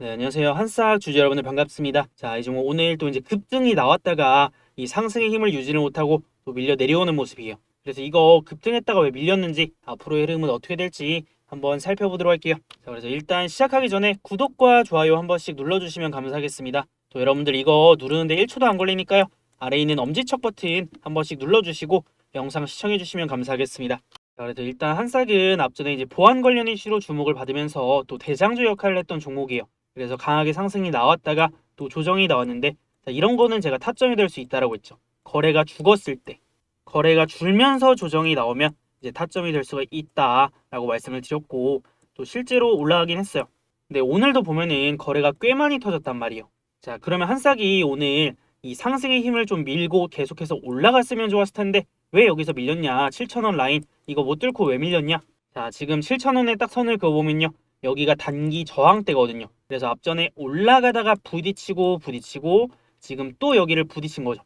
네, 안녕하세요. 한싹 주주 여러분들 반갑습니다. 자, 이 종목 오늘 또 이제 급등이 나왔다가 이 상승의 힘을 유지를 못하고 또 밀려 내려오는 모습이에요. 그래서 이거 급등했다가 왜 밀렸는지 앞으로의 흐름은 어떻게 될지 한번 살펴보도록 할게요. 자, 그래서 일단 시작하기 전에 구독과 좋아요 한 번씩 눌러주시면 감사하겠습니다. 또 여러분들 이거 누르는데 1초도 안 걸리니까요. 아래에 있는 엄지척 버튼 한 번씩 눌러주시고 영상 시청해주시면 감사하겠습니다. 자, 그래서 일단 한싹은 앞전에 이제 보안 관련 이슈로 주목을 받으면서 또 대장주 역할을 했던 종목이에요. 그래서 강하게 상승이 나왔다가 또 조정이 나왔는데 자, 이런 거는 제가 타점이 될 수 있다라고 했죠. 거래가 죽었을 때 거래가 줄면서 조정이 나오면 이제 타점이 될 수가 있다라고 말씀을 드렸고 또 실제로 올라가긴 했어요. 근데 오늘도 보면은 거래가 꽤 많이 터졌단 말이에요. 자 그러면 한싹이 오늘 이 상승의 힘을 좀 밀고 계속해서 올라갔으면 좋았을 텐데 왜 여기서 밀렸냐 7천원 라인 이거 못 뚫고 왜 밀렸냐 자 지금 7천원에 딱 선을 그어보면요 여기가 단기 저항대거든요. 그래서 앞전에 올라가다가 부딪히고 부딪히고 지금 또 여기를 부딪힌 거죠.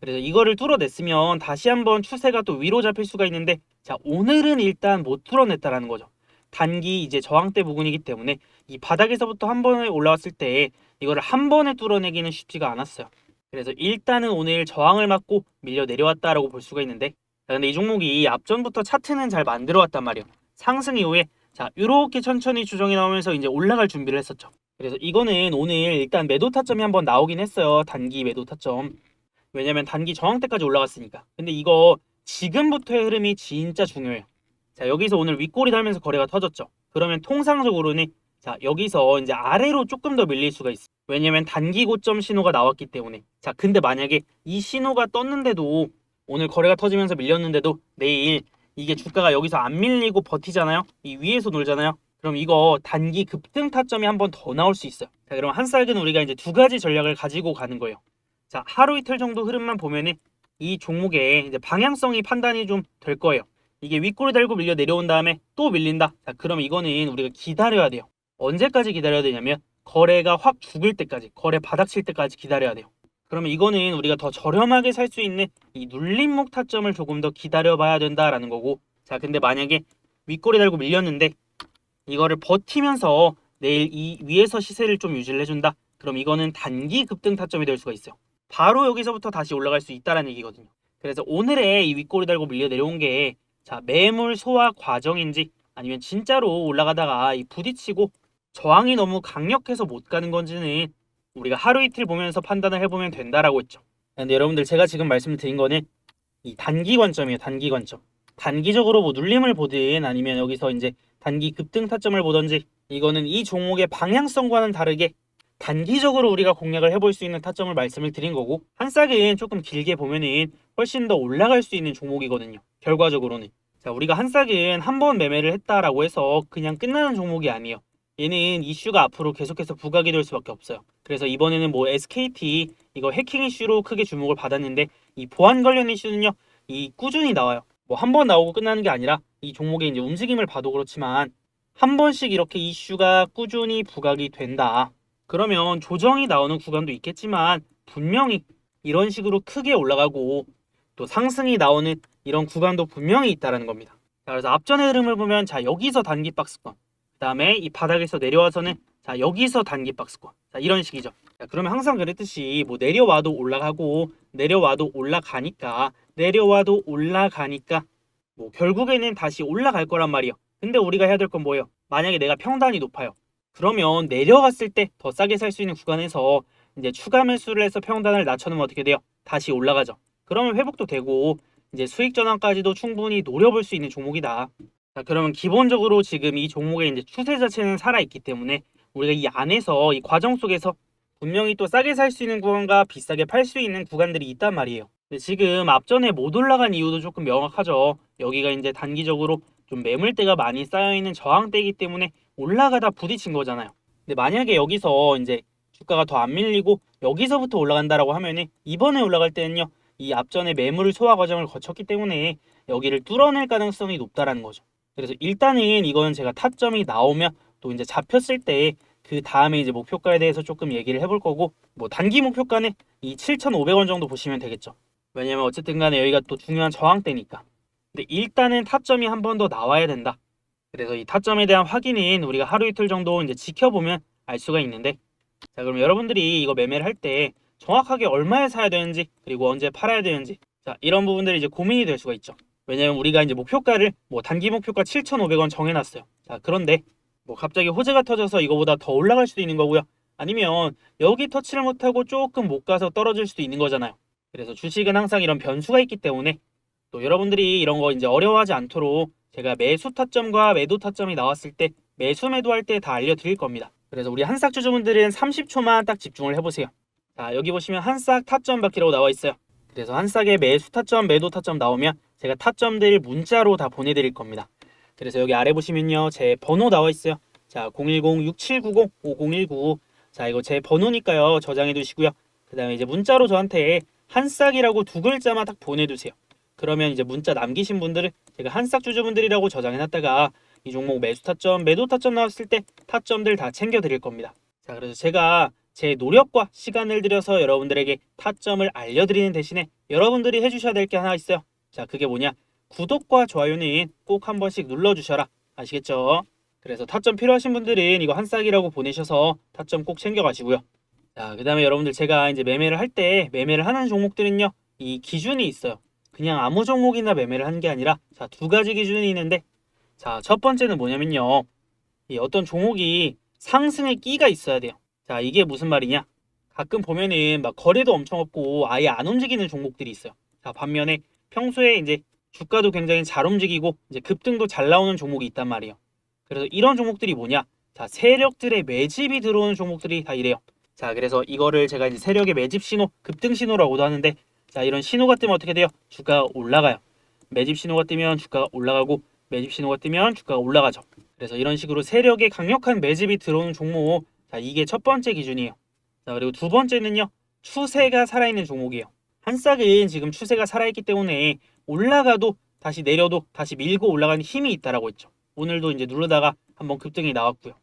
그래서 이거를 뚫어냈으면 다시 한번 추세가 또 위로 잡힐 수가 있는데 자 오늘은 일단 못 뚫어냈다라는 거죠. 단기 이제 저항대 부분이기 때문에 이 바닥에서부터 한 번에 올라왔을 때 이거를 한 번에 뚫어내기는 쉽지가 않았어요. 그래서 일단은 오늘 저항을 맞고 밀려 내려왔다라고 볼 수가 있는데 자, 근데 이 종목이 앞전부터 차트는 잘 만들어 왔단 말이에요. 상승 이후에 자, 이렇게 천천히 추정이 나오면서 이제 올라갈 준비를 했었죠. 그래서 이거는 오늘 일단 매도 타점이 한번 나오긴 했어요. 단기 매도 타점. 왜냐면 단기 저항대까지 올라갔으니까. 근데 이거 지금부터의 흐름이 진짜 중요해요. 자, 여기서 오늘 윗골이 달면서 거래가 터졌죠. 그러면 통상적으로는 자, 여기서 이제 아래로 조금 더 밀릴 수가 있어요. 왜냐면 단기 고점 신호가 나왔기 때문에. 자, 근데 만약에 이 신호가 떴는데도 오늘 거래가 터지면서 밀렸는데도 내일 이게 주가가 여기서 안 밀리고 버티잖아요. 이 위에서 놀잖아요. 그럼 이거 단기 급등 타점이 한 번 더 나올 수 있어요. 자, 그럼 한쌀은 우리가 이제 두 가지 전략을 가지고 가는 거예요. 자, 하루 이틀 정도 흐름만 보면은 이 종목의 이제 방향성이 판단이 좀 될 거예요. 이게 윗골을 달고 밀려 내려온 다음에 또 밀린다. 자, 그럼 이거는 우리가 기다려야 돼요. 언제까지 기다려야 되냐면 거래가 확 죽을 때까지, 거래 바닥 칠 때까지 기다려야 돼요. 그러면 이거는 우리가 더 저렴하게 살 수 있는 이 눌림목 타점을 조금 더 기다려 봐야 된다라는 거고. 자 근데 만약에 윗골이 달고 밀렸는데 이거를 버티면서 내일 이 위에서 시세를 좀 유지를 해준다. 그럼 이거는 단기 급등 타점이 될 수가 있어요. 바로 여기서부터 다시 올라갈 수 있다라는 얘기거든요. 그래서 오늘의 이 윗골이 달고 밀려 내려온 게 자 매물 소화 과정인지 아니면 진짜로 올라가다가 이 부딪히고 저항이 너무 강력해서 못 가는 건지는 우리가 하루 이틀 보면서 판단을 해보면 된다라고 했죠. 근데 여러분들 제가 지금 말씀드린 거는 이 단기 관점이에요. 단기 관점. 단기적으로 뭐 눌림을 보든 아니면 여기서 이제 단기 급등 타점을 보든지 이거는 이 종목의 방향성과는 다르게 단기적으로 우리가 공략을 해볼 수 있는 타점을 말씀을 드린 거고 한싹은 조금 길게 보면은 훨씬 더 올라갈 수 있는 종목이거든요. 결과적으로는. 자, 우리가 한싹은 한 번 매매를 했다라고 해서 그냥 끝나는 종목이 아니에요. 얘는 이슈가 앞으로 계속해서 부각이 될 수밖에 없어요. 그래서 이번에는 뭐 SKT 이거 해킹 이슈로 크게 주목을 받았는데 이 보안 관련 이슈는요. 이 꾸준히 나와요. 뭐 한 번 나오고 끝나는 게 아니라 이 종목의 이제 움직임을 봐도 그렇지만 한 번씩 이렇게 이슈가 꾸준히 부각이 된다. 그러면 조정이 나오는 구간도 있겠지만 분명히 이런 식으로 크게 올라가고 또 상승이 나오는 이런 구간도 분명히 있다라는 겁니다. 자, 그래서 앞전의 흐름을 보면 자 여기서 단기 박스권 그다음에 이 바닥에서 내려와서는 자 여기서 단기 박스권. 자 이런 식이죠. 자 그러면 항상 그랬듯이 뭐 내려와도 올라가고 내려와도 올라가니까 내려와도 올라가니까 뭐 결국에는 다시 올라갈 거란 말이에요. 근데 우리가 해야 될 건 뭐예요? 만약에 내가 평단이 높아요. 그러면 내려갔을 때 더 싸게 살 수 있는 구간에서 이제 추가 매수를 해서 평단을 낮춰놓으면 어떻게 돼요? 다시 올라가죠. 그러면 회복도 되고 이제 수익 전환까지도 충분히 노려볼 수 있는 종목이다 자, 그러면 기본적으로 지금 이 종목의 이제 추세 자체는 살아있기 때문에 우리가 이 안에서 이 과정 속에서 분명히 또 싸게 살 수 있는 구간과 비싸게 팔 수 있는 구간들이 있단 말이에요. 근데 지금 앞전에 못 올라간 이유도 조금 명확하죠. 여기가 이제 단기적으로 좀 매물대가 많이 쌓여있는 저항대이기 때문에 올라가다 부딪힌 거잖아요. 근데 만약에 여기서 이제 주가가 더 안 밀리고 여기서부터 올라간다라고 하면은 이번에 올라갈 때는요. 이 앞전에 매물 소화 과정을 거쳤기 때문에 여기를 뚫어낼 가능성이 높다라는 거죠. 그래서 일단은 이거는 제가 타점이 나오면 또 이제 잡혔을 때 그 다음에 이제 목표가에 대해서 조금 얘기를 해볼 거고 뭐 단기 목표가는 이 7,500원 정도 보시면 되겠죠. 왜냐면 어쨌든 간에 여기가 또 중요한 저항대니까. 근데 일단은 타점이 한 번 더 나와야 된다. 그래서 이 타점에 대한 확인은 우리가 하루 이틀 정도 이제 지켜보면 알 수가 있는데 자 그럼 여러분들이 이거 매매를 할 때 정확하게 얼마에 사야 되는지 그리고 언제 팔아야 되는지 자 이런 부분들이 이제 고민이 될 수가 있죠 왜냐면 우리가 이제 목표가를 뭐 단기 목표가 7,500원 정해놨어요 자 그런데 뭐 갑자기 호재가 터져서 이거보다 더 올라갈 수도 있는 거고요 아니면 여기 터치를 못하고 조금 못 가서 떨어질 수도 있는 거잖아요 그래서 주식은 항상 이런 변수가 있기 때문에 또 여러분들이 이런 거 이제 어려워하지 않도록 제가 매수 타점과 매도 타점이 나왔을 때 매수 매도할 때 다 알려드릴 겁니다. 그래서 우리 한싹 주주분들은 30초만 딱 집중을 해보세요. 자 여기 보시면 한싹 타점 받기라고 나와 있어요. 그래서 한 싹에 매수 타점, 매도 타점 나오면 제가 타점들 문자로 다 보내드릴 겁니다. 그래서 여기 아래 보시면요 제 번호 나와 있어요. 자 010-6790-5019. 자 이거 제 번호니까요 저장해 두시고요. 그 다음에 이제 문자로 저한테 한 싹이라고 두 글자만 딱 보내두세요. 그러면 이제 문자 남기신 분들은 제가 한 싹 주주분들이라고 저장해 놨다가 이 종목 매수 타점, 매도 타점 나왔을 때 타점들 다 챙겨 드릴 겁니다. 자, 그래서 제가 제 노력과 시간을 들여서 여러분들에게 타점을 알려드리는 대신에 여러분들이 해주셔야 될 게 하나 있어요. 자, 그게 뭐냐? 구독과 좋아요는 꼭 한 번씩 눌러주셔라. 아시겠죠? 그래서 타점 필요하신 분들은 이거 한 싹이라고 보내셔서 타점 꼭 챙겨가시고요. 자, 그 다음에 여러분들 제가 이제 매매를 할 때 매매를 하는 종목들은요, 이 기준이 있어요. 그냥 아무 종목이나 매매를 하는 게 아니라 자, 두 가지 기준이 있는데 자, 첫 번째는 뭐냐면요. 이 어떤 종목이 상승의 끼가 있어야 돼요. 자, 이게 무슨 말이냐? 가끔 보면은 막 거래도 엄청 없고 아예 안 움직이는 종목들이 있어요. 자, 반면에 평소에 이제 주가도 굉장히 잘 움직이고 이제 급등도 잘 나오는 종목이 있단 말이에요. 그래서 이런 종목들이 뭐냐? 자, 세력들의 매집이 들어오는 종목들이 다 이래요. 자, 그래서 이거를 제가 이제 세력의 매집 신호, 급등 신호라고도 하는데 자, 이런 신호가 뜨면 어떻게 돼요? 주가가 올라가요. 매집 신호가 뜨면 주가가 올라가고 매집 신호가 뜨면 주가가 올라가죠. 그래서 이런 식으로 세력의 강력한 매집이 들어오는 종목, 자, 이게 첫 번째 기준이에요. 자, 그리고 두 번째는요. 추세가 살아있는 종목이에요. 한싹은 지금 추세가 살아있기 때문에 올라가도 다시 내려도 다시 밀고 올라가는 힘이 있다라고 했죠. 오늘도 이제 누르다가 한번 급등이 나왔고요.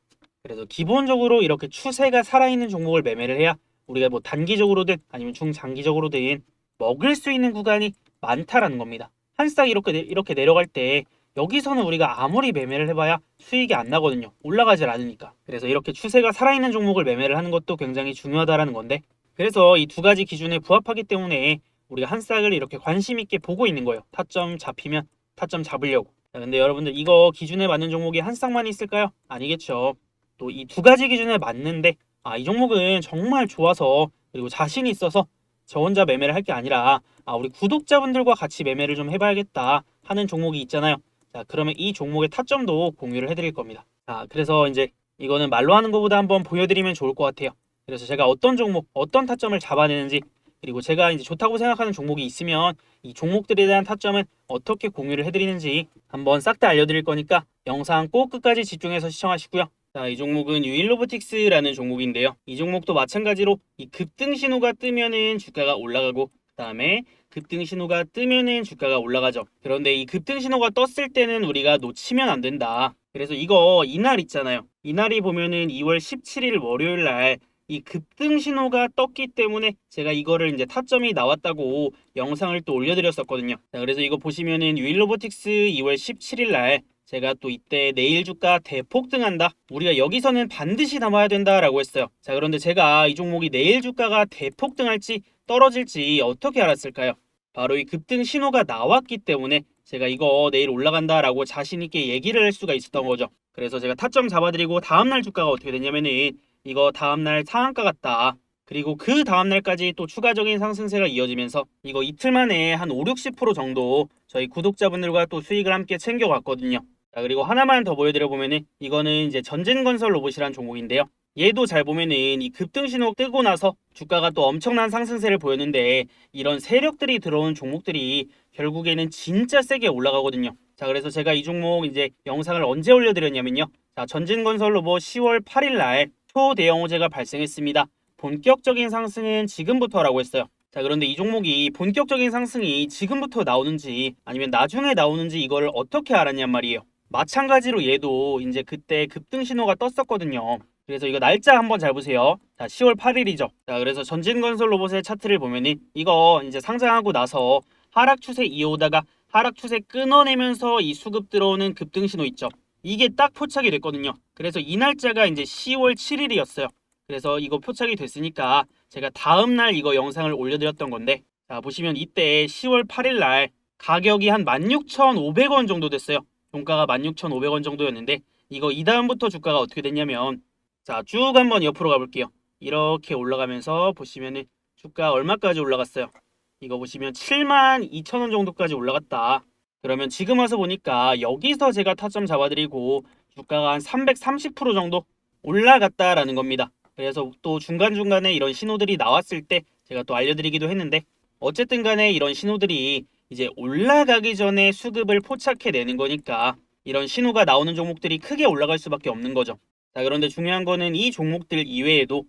그래서 기본적으로 이렇게 추세가 살아있는 종목을 매매를 해야 우리가 뭐 단기적으로든 아니면 중장기적으로든 먹을 수 있는 구간이 많다라는 겁니다. 한싹 이렇게 내- 이렇게 내려갈 때 여기서는 우리가 아무리 매매를 해봐야 수익이 안 나거든요. 올라가질 않으니까. 그래서 이렇게 추세가 살아있는 종목을 매매를 하는 것도 굉장히 중요하다라는 건데 그래서 이 두 가지 기준에 부합하기 때문에 우리가 한 싹을 이렇게 관심 있게 보고 있는 거예요. 타점 잡히면 타점 잡으려고. 자, 근데 여러분들 이거 기준에 맞는 종목이 한싹만 있을까요? 아니겠죠. 또 이 두 가지 기준에 맞는데 아, 이 종목은 정말 좋아서 그리고 자신이 있어서 저 혼자 매매를 할 게 아니라 아, 우리 구독자분들과 같이 매매를 좀 해봐야겠다 하는 종목이 있잖아요. 자, 그러면 이 종목의 타점도 공유를 해드릴 겁니다. 자, 그래서 이제 이거는 말로 하는 것보다 한번 보여드리면 좋을 것 같아요. 그래서 제가 어떤 종목, 어떤 타점을 잡아내는지 그리고 제가 이제 좋다고 생각하는 종목이 있으면 이 종목들에 대한 타점은 어떻게 공유를 해드리는지 한번 싹 다 알려드릴 거니까 영상 꼭 끝까지 집중해서 시청하시고요. 자, 이 종목은 유일로보틱스라는 종목인데요. 이 종목도 마찬가지로 이 급등 신호가 뜨면은 주가가 올라가고 그다음에 급등 신호가 뜨면은 주가가 올라가죠. 그런데 이 급등 신호가 떴을 때는 우리가 놓치면 안 된다. 그래서 이거 이날 있잖아요. 이날이 보면은 2월 17일 월요일 날 이 급등 신호가 떴기 때문에 제가 이거를 이제 타점이 나왔다고 영상을 또 올려드렸었거든요. 자, 그래서 이거 보시면은 유일로보틱스 2월 17일 날 제가 또 이때 내일 주가 대폭등한다. 우리가 여기서는 반드시 담아야 된다라고 했어요. 자, 그런데 제가 이 종목이 내일 주가가 대폭등할지 떨어질지 어떻게 알았을까요? 바로 이 급등 신호가 나왔기 때문에 제가 이거 내일 올라간다 라고 자신 있게 얘기를 할 수가 있었던 거죠. 그래서 제가 타점 잡아드리고 다음날 주가가 어떻게 됐냐면은 이거 다음날 상한가 같다. 그리고 그 다음날까지 또 추가적인 상승세가 이어지면서 이거 이틀 만에 한 5, 60% 정도 저희 구독자분들과 또 수익을 함께 챙겨갔거든요. 자, 그리고 하나만 더 보여드려 보면은 이거는 이제 전진건설 로봇이란 종목인데요. 얘도 잘 보면은 이 급등 신호 뜨고 나서 주가가 또 엄청난 상승세를 보였는데 이런 세력들이 들어온 종목들이 결국에는 진짜 세게 올라가거든요. 자, 그래서 제가 이 종목 이제 영상을 언제 올려드렸냐면요. 자, 전진건설 로봇 10월 8일 날 초대형 호재가 발생했습니다. 본격적인 상승은 지금부터라고 했어요. 자, 그런데 이 종목이 본격적인 상승이 지금부터 나오는지 아니면 나중에 나오는지 이걸 어떻게 알았냔 말이에요. 마찬가지로 얘도 이제 그때 급등 신호가 떴었거든요. 그래서 이거 날짜 한번 잘 보세요. 자, 10월 8일이죠. 자, 그래서 전진건설 로봇의 차트를 보면은 이거 이제 상장하고 나서 하락 추세 이어오다가 하락 추세 끊어내면서 이 수급 들어오는 급등 신호 있죠. 이게 딱 포착이 됐거든요. 그래서 이 날짜가 이제 10월 7일이었어요. 그래서 이거 포착이 됐으니까 제가 다음 날 이거 영상을 올려드렸던 건데 자 보시면 이때 10월 8일 날 가격이 한 16,500원 정도 됐어요. 종가가 16,500원 정도였는데 이거 이 다음부터 주가가 어떻게 됐냐면 자 쭉 한번 옆으로 가볼게요. 이렇게 올라가면서 보시면은 주가 얼마까지 올라갔어요. 이거 보시면 7만 2천 원 정도까지 올라갔다. 그러면 지금 와서 보니까 여기서 제가 타점 잡아드리고 주가가 한 330% 정도 올라갔다라는 겁니다. 그래서 또 중간중간에 이런 신호들이 나왔을 때 제가 또 알려드리기도 했는데 어쨌든 간에 이런 신호들이 이제 올라가기 전에 수급을 포착해내는 거니까 이런 신호가 나오는 종목들이 크게 올라갈 수밖에 없는 거죠. 자, 그런데 중요한 거는 이 종목들 이외에도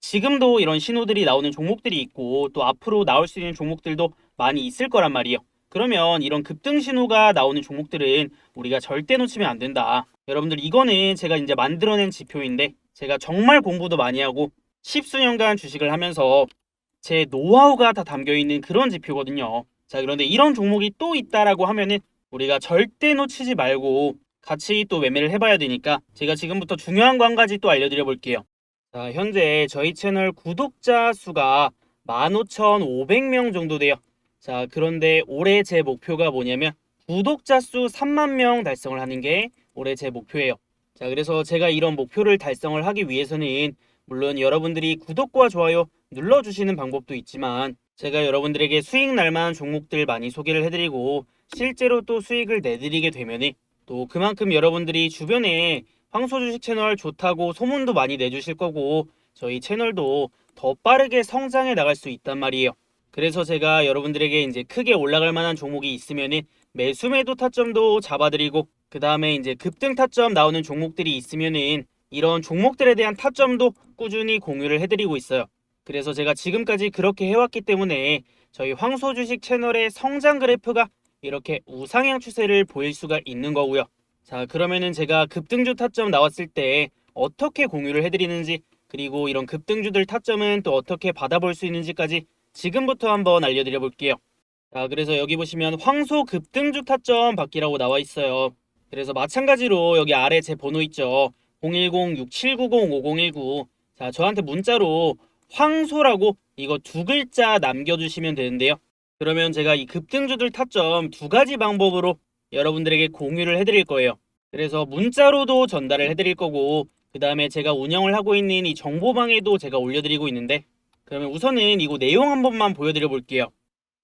지금도 이런 신호들이 나오는 종목들이 있고 또 앞으로 나올 수 있는 종목들도 많이 있을 거란 말이에요. 그러면 이런 급등 신호가 나오는 종목들은 우리가 절대 놓치면 안 된다. 여러분들 이거는 제가 이제 만들어낸 지표인데 제가 정말 공부도 많이 하고 십수년간 주식을 하면서 제 노하우가 다 담겨 있는 그런 지표거든요. 자, 그런데 이런 종목이 또 있다라고 하면은 우리가 절대 놓치지 말고 같이 또 매매를 해봐야 되니까 제가 지금부터 중요한 거 한 가지 또 알려드려 볼게요. 자, 현재 저희 채널 구독자 수가 15,500명 정도 돼요. 자, 그런데 올해 제 목표가 뭐냐면 구독자 수 3만 명 달성을 하는 게 올해 제 목표예요. 자, 그래서 제가 이런 목표를 달성을 하기 위해서는 물론 여러분들이 구독과 좋아요 눌러주시는 방법도 있지만 제가 여러분들에게 수익 날만한 종목들 많이 소개를 해드리고 실제로 또 수익을 내드리게 되면은 또 그만큼 여러분들이 주변에 황소 주식 채널 좋다고 소문도 많이 내주실 거고 저희 채널도 더 빠르게 성장해 나갈 수 있단 말이에요. 그래서 제가 여러분들에게 이제 크게 올라갈 만한 종목이 있으면은 매수 매도 타점도 잡아드리고 그 다음에 이제 급등 타점 나오는 종목들이 있으면은 이런 종목들에 대한 타점도 꾸준히 공유를 해드리고 있어요. 그래서 제가 지금까지 그렇게 해왔기 때문에 저희 황소 주식 채널의 성장 그래프가 이렇게 우상향 추세를 보일 수가 있는 거고요. 자, 그러면은 제가 급등주 타점 나왔을 때 어떻게 공유를 해드리는지 그리고 이런 급등주들 타점은 또 어떻게 받아볼 수 있는지까지 지금부터 한번 알려드려 볼게요. 자, 그래서 여기 보시면 황소 급등주 타점 받기라고 나와 있어요. 그래서 마찬가지로 여기 아래 제 번호 있죠. 010-6790-5019. 자, 저한테 문자로 황소라고 이거 두 글자 남겨주시면 되는데요. 그러면 제가 이 급등주들 타점 두 가지 방법으로 여러분들에게 공유를 해드릴 거예요. 그래서 문자로도 전달을 해드릴 거고, 그 다음에 제가 운영을 하고 있는 이 정보방에도 제가 올려드리고 있는데, 그러면 우선은 이거 내용 한 번만 보여드려 볼게요.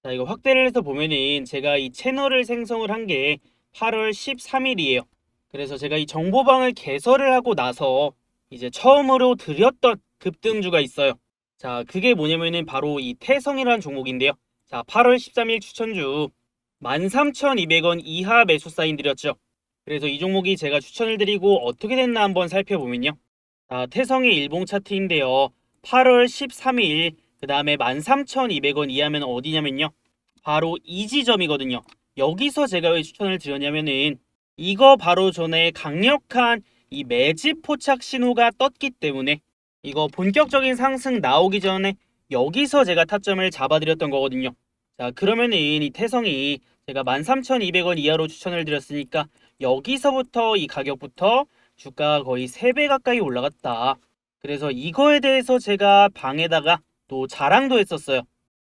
자, 이거 확대를 해서 보면은 제가 이 채널을 생성을 한 게 8월 13일이에요. 그래서 제가 이 정보방을 개설을 하고 나서 이제 처음으로 드렸던 급등주가 있어요. 자, 그게 뭐냐면은 바로 이 태성이라는 종목인데요. 자, 8월 13일 추천주 13,200원 이하 매수 사인 드렸죠. 그래서 이 종목이 제가 추천을 드리고 어떻게 됐나 한번 살펴보면요. 자, 태성의 일봉 차트인데요. 8월 13일 그 다음에 13,200원 이하면 어디냐면요. 바로 이 지점이거든요. 여기서 제가 왜 추천을 드렸냐면은 이거 바로 전에 강력한 이 매집 포착 신호가 떴기 때문에 이거 본격적인 상승 나오기 전에 여기서 제가 타점을 잡아드렸던 거거든요. 자, 그러면은 이 태성이 제가 13,200원 이하로 추천을 드렸으니까 여기서부터 이 가격부터 주가가 거의 3배 가까이 올라갔다. 그래서 이거에 대해서 제가 방에다가 또 자랑도 했었어요.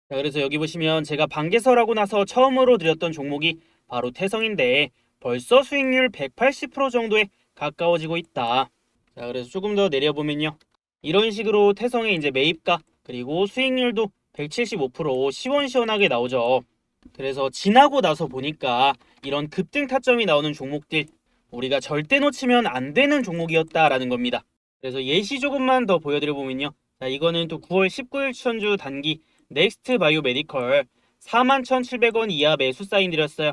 자, 그래서 여기 보시면 제가 방 개설하고 나서 처음으로 드렸던 종목이 바로 태성인데 벌써 수익률 180% 정도에 가까워지고 있다. 자, 그래서 조금 더 내려보면요. 이런 식으로 태성의 이제 매입가 그리고 수익률도 175% 시원시원하게 나오죠. 그래서 지나고 나서 보니까 이런 급등 타점이 나오는 종목들 우리가 절대 놓치면 안 되는 종목이었다라는 겁니다. 그래서 예시 조금만 더 보여드려 보면요. 자, 이거는 또 9월 19일 추천주 단기 넥스트 바이오 메디컬 41,700원 이하 매수 사인 드렸어요.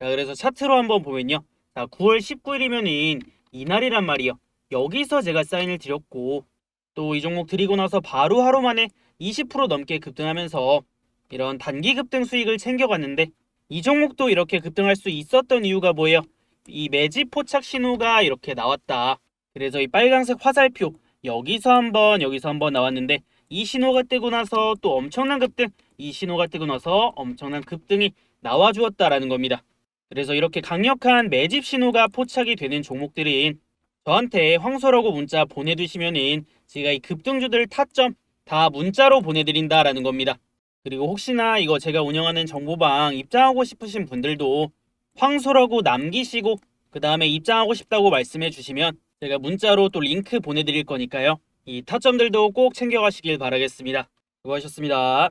자, 그래서 차트로 한번 보면요. 자, 9월 19일이면은 이날이란 말이요. 여기서 제가 사인을 드렸고 또 이 종목 드리고 나서 바로 하루 만에 20% 넘게 급등하면서 이런 단기 급등 수익을 챙겨갔는데 이 종목도 이렇게 급등할 수 있었던 이유가 뭐예요? 이 매집 포착 신호가 이렇게 나왔다. 그래서 이 빨간색 화살표 여기서 한번 여기서 한번 나왔는데 이 신호가 뜨고 나서 또 엄청난 급등 이 신호가 뜨고 나서 엄청난 급등이 나와 주었다라는 겁니다. 그래서 이렇게 강력한 매집 신호가 포착이 되는 종목들인 저한테 황소라고 문자 보내두시면은 제가 이 급등주들 타점 다 문자로 보내드린다라는 겁니다. 그리고 혹시나 이거 제가 운영하는 정보방 입장하고 싶으신 분들도 황소라고 남기시고 그 다음에 입장하고 싶다고 말씀해 주시면 제가 문자로 또 링크 보내드릴 거니까요. 이 타점들도 꼭 챙겨가시길 바라겠습니다. 수고하셨습니다.